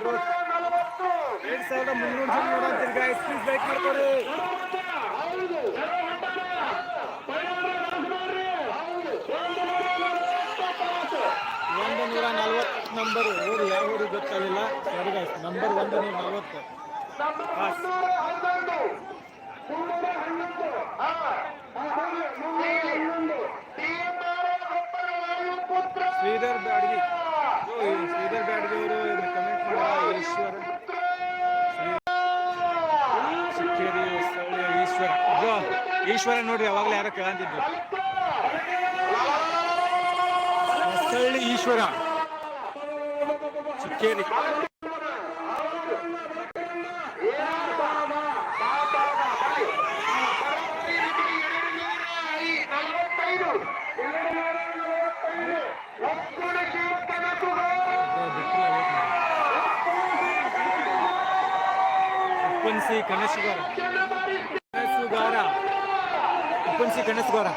ಎರಡ್ ಸಾವಿರದ ಮುನ್ನೂರು ಜನ ನೋಡಂತೀರಿ ಗಾಯ್ಸ್ ಪ್ಲೀಸ್ ಲೈಕ್ ಒಂದು ನೂರ ನಲ್ವತ್ತು ನಂಬರ್. ಊರು ಯಾವ ಊರಿಗೆ ಗೊತ್ತಾಗಲಿಲ್ಲ. ಸರಿ ಗಾಯ್ಸ್ ನಂಬರ್ ಒಂದು ನೂರ ನಲ್ವತ್ತು. ಈಶ್ವರ ನೋಡ್ರಿ ಅವಾಗಲೇ ಯಾರೋ ಕೇಳಂತಿದ್ರು. ಈಶ್ವರ. ಚಿಕ್ಕೇರಿ. ಕನಸುಗಾರ. ಕನಸುಗಾರ. ಉಪ್ಪನ್ಸಿ ಕನಸುಗಾರ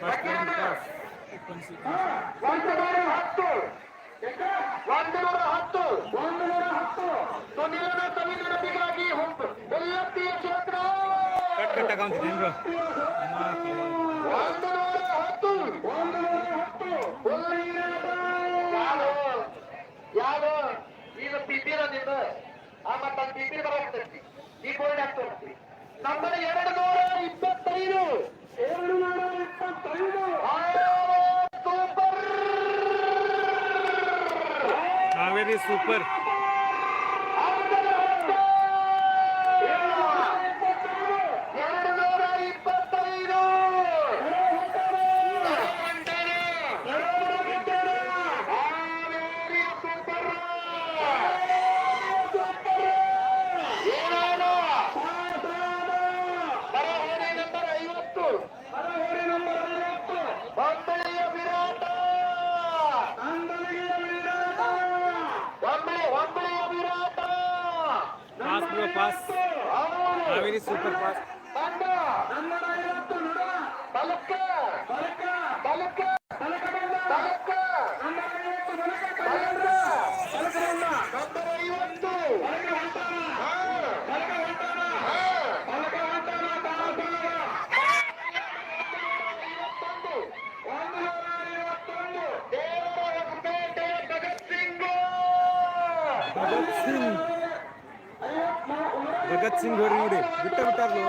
ಫಸ್ಟ್ ಒನ್ ಪಾಸ್ ಉಪ್ಪನ್ಸಿ ಒಂದು ನೂರ ಹತ್ತು ಒಂದು ನೂರ ಹತ್ತು ಒಂದು ನೂರ ಕಟ್ ಕಟ್ ತಗೊಂತಿದ್ದೇನ್ರು ಒಂದು ನೂರ ಹತ್ತು ಒಂದು ನೂರ ಹತ್ತು ಯಾರು ಯಾರು ಈಗ ಪಿಪಿರ ನಿಂದ ಆ ಮತ್ತ ಪಿಪಿ ಬರೋಗ್ತೈತಿ ಈ ಗೋಲ್ಡ್ ಆಗ್ತೈತಿ ನಂಬರ್ ಎರಡು ನೂರ ಇಪ್ಪತ್ತೈದು ಎರಡು ನೂರ ಇಪ್ಪತ್ತೈದು ಸೂಪರ್ ಕಾವೇರಿ ಸೂಪರ್ ಹಾ. ಹಾ. ದೇವರ ಪಾಸ್ ಭಗತ್ ಸಿಂಗ್ ಭಗತ್ ಸಿಂಗ್ ಭಗತ್ ಸಿಂಗ್ ಅವ್ರು ನೋಡಿ ಬಿಟ್ಟ ಬಿಟ್ಟಾರ್ಲು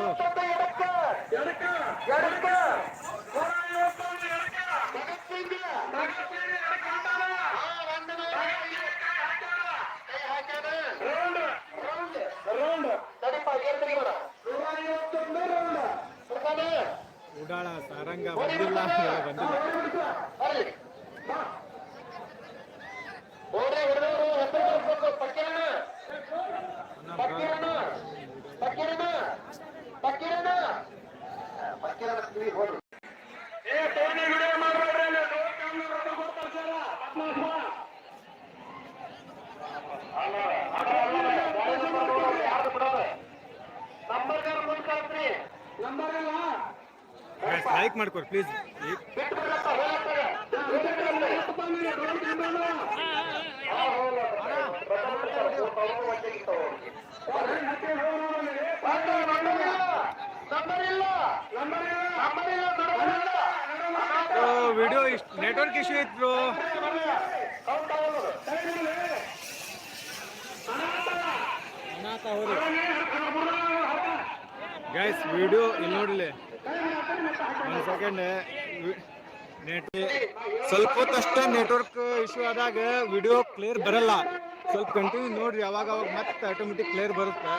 ಉಡಾಳ ಸಾರಂಗ ಬಂದಿಲ್ಲ ಬಂದಿಲ್ಲ. ಲೈಕ್ ಮಾಡ್ಕೊಡಿ ಪ್ಲೀಸ್ ನಂಬರ್ ಇಲ್ಲ. ನಂಬರ್ ವಿಡಿಯೋ ಇಷ್ಟು ನೆಟ್ವರ್ಕ್ ಇಶ್ಯೂ ಇತ್ತು. ಗೈಸ್ ವಿಡಿಯೋ ಇಲ್ಲಿ ನೋಡ್ಲಿ. ಒಂದು ಸೆಕೆಂಡ್ ನೆಟ್ ಸ್ವಲ್ಪ ಹೊತ್ತಷ್ಟೇ ನೆಟ್ವರ್ಕ್ ಇಶ್ಯೂ ಆದಾಗ ವಿಡಿಯೋ ಕ್ಲಿಯರ್ ಬರಲ್ಲ. ಸ್ವಲ್ಪ ಕಂಟಿನ್ಯೂ ನೋಡ್ರಿ, ಅವಾಗ ಅವಾಗ ಮತ್ತೆ ಆಟೋಮೆಟಿಕ್ ಕ್ಲಿಯರ್ ಬರುತ್ತೆ.